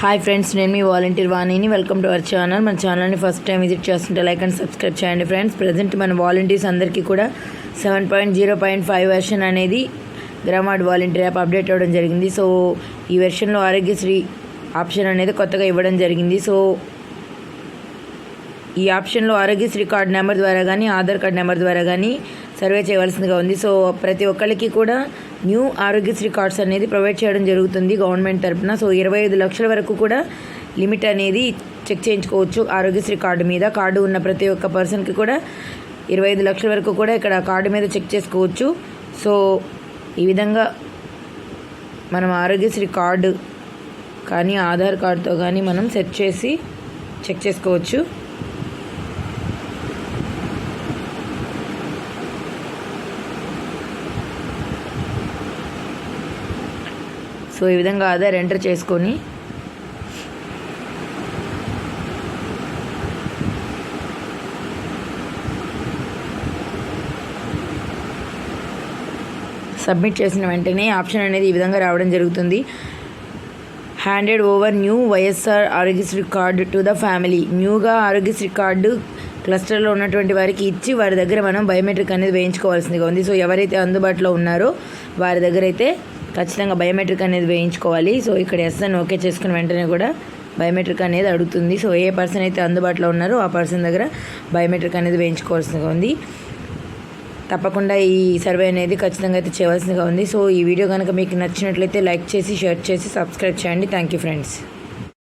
Hi friends నేను మీ volunteer వాణిని వెల్కమ్ టు అవర్ ఛానల్ మన ఛానల్ని ఫస్ట్ టైం విజిట్ చేస్తుంటే లైక్ అండ్ సబ్స్క్రైబ్ చేయండి ఫ్రెండ్స్ ప్రజెంట్ మన వాలంటీర్స్ అందరికీ కూడా seven point zero point five version అనేది గ్రామాడ్ వాలంటీర్ యాప్ అప్డేట్ అవ్వడం జరిగింది. సో ఈ వెర్షన్లో ఆరోగ్యశ్రీ ఆప్షన్ అనేది కొత్తగా ఇవ్వడం జరిగింది. సో ఈ ఆప్షన్లో ఆరోగ్యశ్రీ కార్డ్ నెంబర్ ద్వారా కానీ ఆధార్ కార్డ్ నెంబర్ ద్వారా కానీ సర్వే చేయవలసిందిగా ఉంది. సో ప్రతి ఒక్కరికి కూడా న్యూ ఆరోగ్యశ్రీ కార్డ్స్ అనేది ప్రొవైడ్ చేయడం జరుగుతుంది గవర్నమెంట్ తరపున. సో ఇరవై ఐదు లక్షల వరకు కూడా లిమిట్ అనేది చెక్ చేయించుకోవచ్చు ఆరోగ్యశ్రీ కార్డు మీద. కార్డు ఉన్న ప్రతి ఒక్క పర్సన్కి కూడా ఇరవై ఐదు లక్షల వరకు కూడా ఇక్కడ కార్డు మీద చెక్ చేసుకోవచ్చు. సో ఈ విధంగా మనం ఆరోగ్యశ్రీ కార్డు కానీ ఆధార్ కార్డుతో కానీ మనం సెట్ చేసి చెక్ చేసుకోవచ్చు. సో ఈ విధంగా ఆధార్ ఎంటర్ చేసుకొని సబ్మిట్ చేసిన వెంటనే ఆప్షన్ అనేది ఈ విధంగా రావడం జరుగుతుంది. Handed over new YSR Aarogyasri card to the family న్యూగా ఆరోగ్యశ్రీ కార్డు క్లస్టర్లో ఉన్నటువంటి వారికి ఇచ్చి వారి దగ్గర మనం బయోమెట్రిక్ అనేది వేయించుకోవాల్సిందిగా ఉంది. సో ఎవరైతే అందుబాటులో ఉన్నారో వారి దగ్గర అయితే ఖచ్చితంగా బయోమెట్రిక్ అనేది వేయించుకోవాలి. సో ఇక్కడ ఎస్ అని ఓకే చేసుకున్న వెంటనే కూడా బయోమెట్రిక్ అనేది అడుగుతుంది. సో ఏ పర్సన్ అయితే అందుబాటులో ఉన్నారో ఆ పర్సన్ దగ్గర బయోమెట్రిక్ అనేది వేయించుకోవాల్సిందిగా ఉంది. తప్పకుండా ఈ సర్వే అనేది ఖచ్చితంగా అయితే చేయవలసిందిగా ఉంది. సో ఈ వీడియో కనుక మీకు నచ్చినట్లయితే లైక్ చేసి షేర్ చేసి సబ్స్క్రైబ్ చేయండి. Thank you friends.